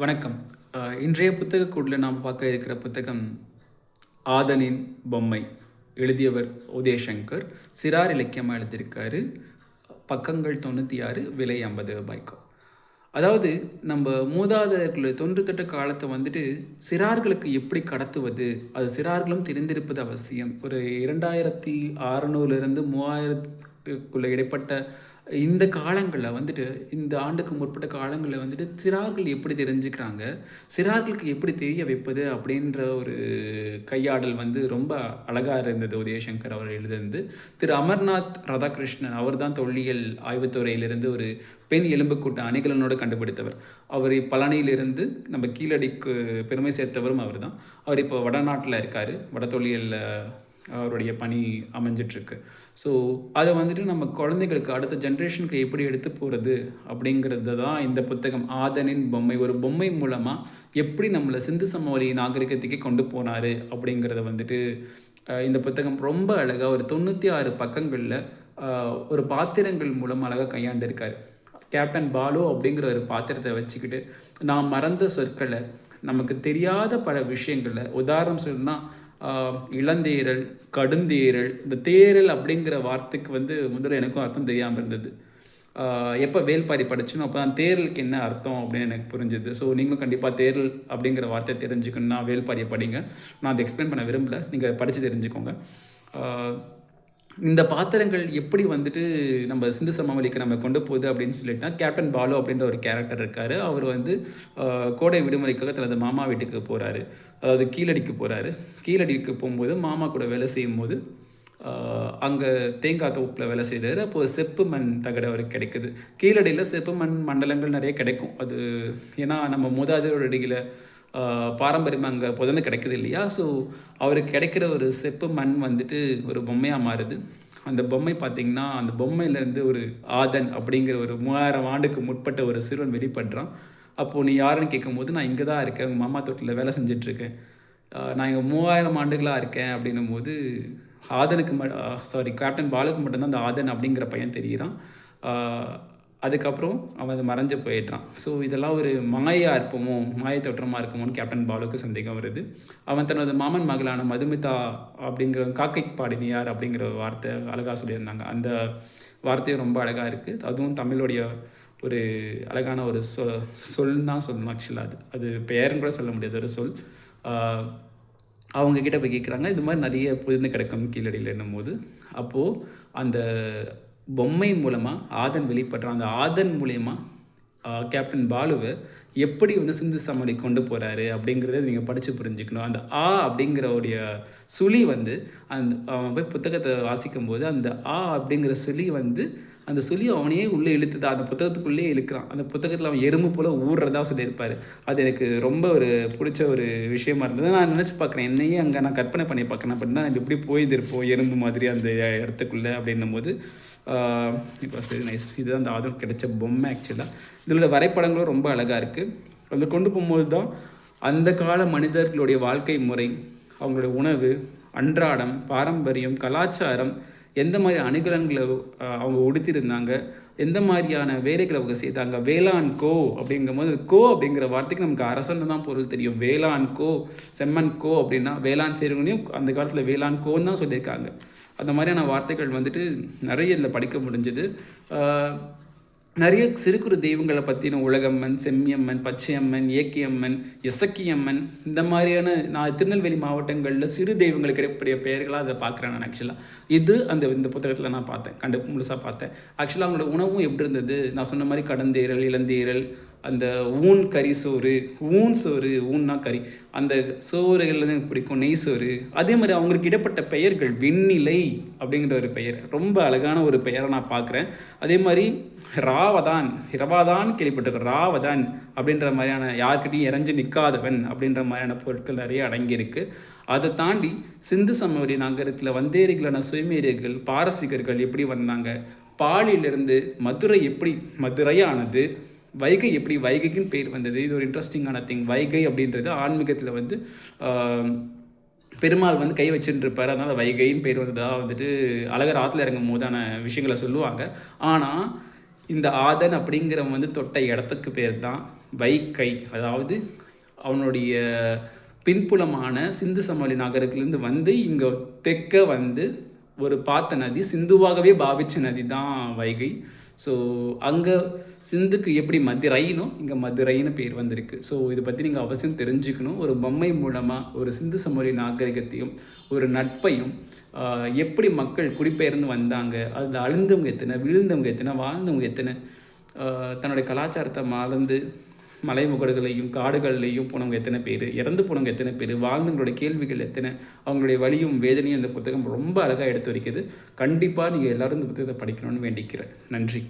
வணக்கம். இன்றைய புத்தக கூடில் நாம் பார்க்க இருக்கிற புத்தகம் ஆதனின் பொம்மை எழுதியவர் உதயசங்கர். சிறார் இலக்கியமாக எழுதியிருக்காரு. பக்கங்கள் தொண்ணூற்றி ஆறு விலை ஐம்பது ரூபாய்க்கு. அதாவது நம்ம மூதாதையர்கள் தொன்றுத்தட்ட காலத்தை வந்துட்டு சிறார்களுக்கு எப்படி கடத்துவது அது சிறார்களும் தெரிந்திருப்பது அவசியம். ஒரு இரண்டாயிரத்தி அறநூறுலேருந்து மூவாயிரத்துக்குள்ள இடைப்பட்ட இந்த காலங்களில் வந்துட்டு இந்த ஆண்டுக்கு முற்பட்ட காலங்களில் வந்துட்டு சிறார்கள் எப்படி தெரிஞ்சுக்கிறாங்க? சிறார்களுக்கு எப்படி தெரிய வைப்பது அப்படின்ற ஒரு கையாடல் வந்து ரொம்ப அழகாக இருந்தது உதயசங்கர் அவர் எழுதிருந்து திரு அமர்நாத் ராதாகிருஷ்ணன் அவர் தான் தொல்லியல் ஆய்வுத்துறையிலிருந்து ஒரு பெண் எலும்புக்கூட்ட அணிகலனோடு கண்டுபிடித்தவர். அவர் பழனியிலிருந்து நம்ம கீழடிக்கு பெருமை சேர்த்தவரும் அவர் தான் அவர் இப்போ வடநாட்டில் இருக்கார். வட தொல்லியலில் அவருடைய பணி அமைஞ்சிட்ருக்கு. ஸோ அதை வந்துட்டு நம்ம குழந்தைகளுக்கு அடுத்த ஜென்ரேஷனுக்கு எப்படி எடுத்து போகிறது அப்படிங்கிறது தான் இந்த புத்தகம். ஆதனின் பொம்மை ஒரு பொம்மை மூலமாக எப்படி நம்மளை சிந்து சமவெளி நாகரிகத்துக்கே கொண்டு போனார் அப்படிங்கிறத வந்துட்டு இந்த புத்தகம் ரொம்ப அழகாக ஒரு தொண்ணூற்றி ஆறு பக்கங்களில் ஒரு பாத்திரங்கள் மூலம் அழகாக கையாண்டிருக்கார். கேப்டன் பாலு அப்படிங்கிற ஒரு பாத்திரத்தை வச்சுக்கிட்டு நான் மறந்த சொற்களை நமக்கு தெரியாத பல விஷயங்களை உதாரணம் சொன்னால் இளந்தேரல் கடுந்தேரல் இந்த தேரல் அப்படிங்கிற வார்த்தைக்கு வந்து முதல்ல எனக்கும் அர்த்தம் தெரியாமல் இருந்தது. எப்போ வேல்பாரி படிச்சுனோ அப்போ தான் தேரலுக்கு என்ன அர்த்தம் அப்படின்னு எனக்கு புரிஞ்சுது. ஸோ நீங்களும் கண்டிப்பாக தேரல் அப்படிங்கிற வார்த்தை தெரிஞ்சுக்கணுன்னா வேல்பாரியை படிங்க. நான் அதை எக்ஸ்பிளைன் பண்ண விரும்பல. நீங்கள் படித்து தெரிஞ்சுக்கோங்க. இந்த பாத்திரங்கள் எப்படி வந்துட்டு நம்ம சிந்து சமவெளிக்கு நம்ம கொண்டு போகுது அப்படின்னு சொல்லிட்டுனா கேப்டன் பாலு அப்படின்ற ஒரு கேரக்டர் இருக்கார். அவர் வந்து கோடை விடுமுறைக்காக தனது மாமா வீட்டுக்கு போகிறாரு அதாவது கீழடிக்கு போகிறாரு கீழடிக்கு போகும்போது மாமா கூட வேலை செய்யும்போது அங்கே தேங்காய் தோப்பில் வேலை செய்கிறாரு அப்போ ஒரு செப்பு மண் தகடு அவருக்கு கிடைக்குது. கீழடியில் செப்பு மண் மண்டலங்கள் நிறைய கிடைக்கும். அது ஏன்னா நம்ம மூதாதையருடைய பாரம்பரியமாக அங்கே புதந்து கிடைக்குது இல்லையா? ஸோ அவருக்கு கிடைக்கிற ஒரு செப்பு மண் வந்துட்டு ஒரு பொம்மையாக மாறுது. அந்த பொம்மை பார்த்திங்கன்னா அந்த பொம்மையிலேருந்து ஒரு ஆதன் அப்படிங்கிற ஒரு மூவாயிரம் ஆண்டுக்கு முற்பட்ட ஒரு சிறுவன் வெளிப்படுறான். அப்போது நீ யாருன்னு கேட்கும்போது நான் இங்கே தான் இருக்கேன். உங்கள் மாமா தோட்டத்தில் வேலை செஞ்சிட்ருக்கேன். நான் இங்கே மூவாயிரம் ஆண்டுகளாக இருக்கேன். அப்படின்னும் போது ஆதனுக்கு ம சாரி கேப்டன் பாலுக்கு மட்டும்தான் அந்த ஆதன் அப்படிங்கிற பையன் தெரிகிறான் அதுக்கப்புறம் அவன் அது மறைஞ்சு போயிட்டான் ஸோ இதெல்லாம் ஒரு மாயா இருப்போமோ மாய தோற்றமாக இருக்குமோன்னு கேப்டன் பாலுக்கு சந்தேகம் வருது. அவன் தனது மாமன் மகளான மதுமிதா அப்படிங்கிற காக்கை பாடினியார் அப்படிங்கிற வார்த்தை அழகாக சொல்லியிருந்தாங்க. அந்த வார்த்தையும் ரொம்ப அழகாக இருக்குது அதுவும் தமிழுடைய ஒரு அழகான ஒரு சொ சொல் தான் சொல்லணும் ஆக்சுவலாக அது. அது பெயர்னு கூட சொல்ல முடியாது ஒரு சொல். அவங்க கிட்ட போய் கேட்குறாங்க இது மாதிரி நிறைய புதிந்து கிடக்கும் கீழடியில் என்னும் போது அப்போது அந்த பொம்மை மூலமாக ஆதன் வெளிப்படுறான். அந்த ஆதன் மூலயமா கேப்டன் பாலுவை எப்படி வந்து சிந்து சமவெளி கொண்டு போகிறாரு அப்படிங்கிறத நீங்கள் படித்து புரிஞ்சுக்கணும். அந்த ஆ அப்படிங்கிறவுடைய சுழி வந்து அந்த அவன் போய் புத்தகத்தை வாசிக்கும் போது அந்த ஆ அப்படிங்கிற சுழி வந்து அந்த சுழி அவனையே உள்ளே இழுத்துதா? அந்த புத்தகத்துக்குள்ளேயே இழுக்கிறான். அந்த புத்தகத்தில் அவன் எறும்பு போல் ஊடுறதா சொல்லியிருப்பார். அது எனக்கு ரொம்ப ஒரு பிடிச்ச ஒரு விஷயமா இருந்தது. நான் நினச்சி பார்க்குறேன் என்னையே அங்கே நான் கற்பனை பண்ணி பார்க்குறேன். அப்படின்னா இது எப்படி போயிருப்போம் எறும்பு மாதிரி அந்த இடத்துக்குள்ளே அப்படின்னும் போது இப்போ சரி நைஸ் இதுதான் அந்த ஆதம் கிடைச்ச பொம்மை ஆக்சுவலாக இதில் வரைபடங்களும் ரொம்ப அழகாக இருக்குது அந்த கொண்டு போகும்போது தான் அந்த கால மனிதர்களுடைய வாழ்க்கை முறை அவங்களுடைய உணவு அன்றாடம் பாரம்பரியம் கலாச்சாரம் எந்த மாதிரி அணுகலன்களை அவங்க உடுத்திருந்தாங்க எந்த மாதிரியான வேலைகளை அவங்க செய்தாங்க? வேளாண் கோ அப்படிங்கும்போது கோ அப்படிங்கிற வார்த்தைக்கு நமக்கு அரசன் தான் பொருள் தெரியும். வேளாண் கோ செம்மன் கோ அப்படின்னா வேளாண் செய்கிறவங்களையும் அந்த காலத்தில் வேளாண் கோன்னு தான் சொல்லியிருக்காங்க. அந்த மாதிரியான வார்த்தைகள் வந்துட்டு நிறைய இதில் படிக்க முடிஞ்சது. நிறைய சிறு குறு தெய்வங்களை பற்றின உலகம்மன் செம்மியம்மன் பச்சையம்மன் ஏக்கியம்மன் இசக்கியம்மன் இந்த மாதிரியான நான் திருநெல்வேலி மாவட்டங்களில் சிறு தெய்வங்களுக்கு கிடைக்கக்கூடிய பெயர்களாக அதை பார்க்குறேன் நான் ஆக்சுவலாக இது அந்த இந்த புத்தகத்தில் நான் பார்த்தேன். கண்டு முழுசாக பார்த்தேன். ஆக்சுவலாக அவங்களோட உணவும் எப்படி இருந்தது? நான் சொன்ன மாதிரி கடந்தீரல் இளந்தீரல் அந்த ஊன் கறி சோறு ஊன் சோறு ஊன்னா கறி அந்த சோறுகள் எனக்கு பிடிக்கும் நெய் சோறு. அதே மாதிரி அவங்களுக்கு இடப்பட்ட பெயர்கள் வெண்ணிலை அப்படிங்கிற ஒரு பெயர். ரொம்ப அழகான ஒரு பெயரை நான் பார்க்குறேன். அதே மாதிரி ராவதான் இரவாதான் கேள்விப்பட்டிருக்கேன் ராவதான் அப்படின்ற மாதிரியான யார்கிட்டையும் இறஞ்சி நிற்காதவன் அப்படின்ற மாதிரியான பொருட்கள் நிறைய அடங்கியிருக்கு. அதை தாண்டி சிந்து சமவெளி நகரத்தில் வந்தேரிகளான சுயமேரியர்கள் பாரசீகர்கள் எப்படி வந்தாங்க? பாலியிலிருந்து மதுரை எப்படி மதுரையானது? வைகை எப்படி வைகைக்குன்னு பேர் வந்தது. இது ஒரு இன்ட்ரெஸ்டிங்கான திங் வைகை அப்படின்றது ஆன்மீகத்தில் வந்து பெருமாள் வந்து கை வச்சுட்டு இருப்பார் அதனால் வைகைன்னு பேர் வந்ததாக வந்துட்டு அழகர் ஆற்றுல இறங்கும் போதான விஷயங்களை சொல்லுவாங்க. ஆனால் இந்த ஆதன் அப்படிங்கிறவன் வந்து தொட்ட இடத்துக்கு பேர் தான் வைகை. அதாவது அவனுடைய பின்புலமான சிந்து சமவெளி நகரத்துலேருந்து வந்து இங்கே தெற்க வந்து ஒரு பார்த்த நதி சிந்துவாகவே பாவித்த நதி தான் வைகை. ஸோ அங்கே சிந்துக்கு எப்படி மதுரைனோ இங்கே மதுரைன்னு பேர் வந்திருக்கு. ஸோ இதை பற்றி நீங்கள் அவசியம் தெரிஞ்சுக்கணும். ஒரு பொம்மை மூலமாக ஒரு சிந்து சமவெளி நாகரிகத்தையும் ஒரு நட்பையும் எப்படி மக்கள் குடிபெயர்ந்து வந்தாங்க அது அழுந்தவங்க எத்தனை விழுந்தவங்க எத்தனை வாழ்ந்தவங்க எத்தனை தன்னுடைய கலாச்சாரத்தை மறந்து மலைமுகடுகளையும் காடுகள்லையும் போனவங்க எத்தனை பேர்? இறந்து போனவங்க எத்தனை பேர்? வாழ்ந்தவங்களோட கேள்விகள் எத்தனை? அவங்களுடைய வலியும் வேதனையும் இந்த புத்தகம் ரொம்ப அழகாக எடுத்து வைக்குது கண்டிப்பாக நீங்கள் எல்லாரும் இந்த புத்தகத்தை படிக்கணும்னு வேண்டிக்கிறேன். நன்றி.